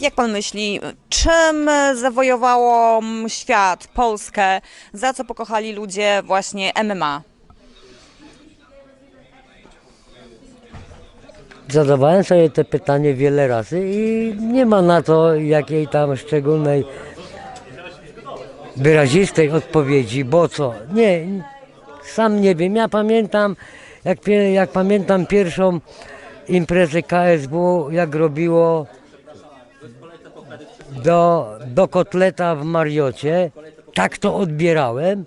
Jak pan myśli, czym zawojowało świat, Polskę, za co pokochali ludzie właśnie MMA? Zadawałem sobie te pytanie wiele razy i nie ma na to jakiej tam szczególnej, wyrazistej odpowiedzi, bo co? Nie, sam nie wiem. Ja pamiętam, jak, jak pamiętam pierwszą imprezę KSW, jak robiło do, do kotleta w Mariocie. Tak to odbierałem,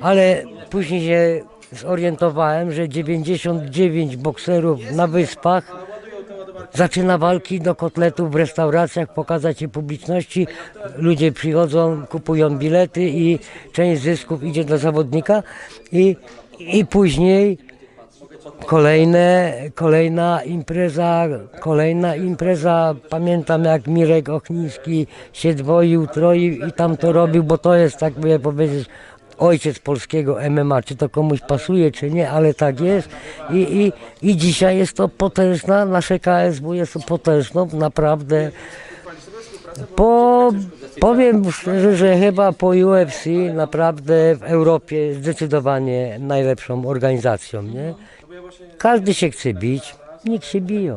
ale później się zorientowałem, że 99 bokserów na wyspach zaczyna walki do kotletów w restauracjach, pokazać je publiczności. Ludzie przychodzą, kupują bilety i część zysków idzie do zawodnika i, i później kolejne, kolejna impreza, kolejna impreza. Pamiętam jak Mirek Ochniński się dwoił, troił i tam to robił, bo to jest, tak by powiedzieć, ojciec polskiego MMA. Czy to komuś pasuje, czy nie, ale tak jest. I, i, i dzisiaj jest to potężna, nasze KSW jest potężną, naprawdę. Po, powiem szczerze, że chyba po UFC naprawdę w Europie zdecydowanie najlepszą organizacją, nie? Każdy się chce bić, nikt się biją.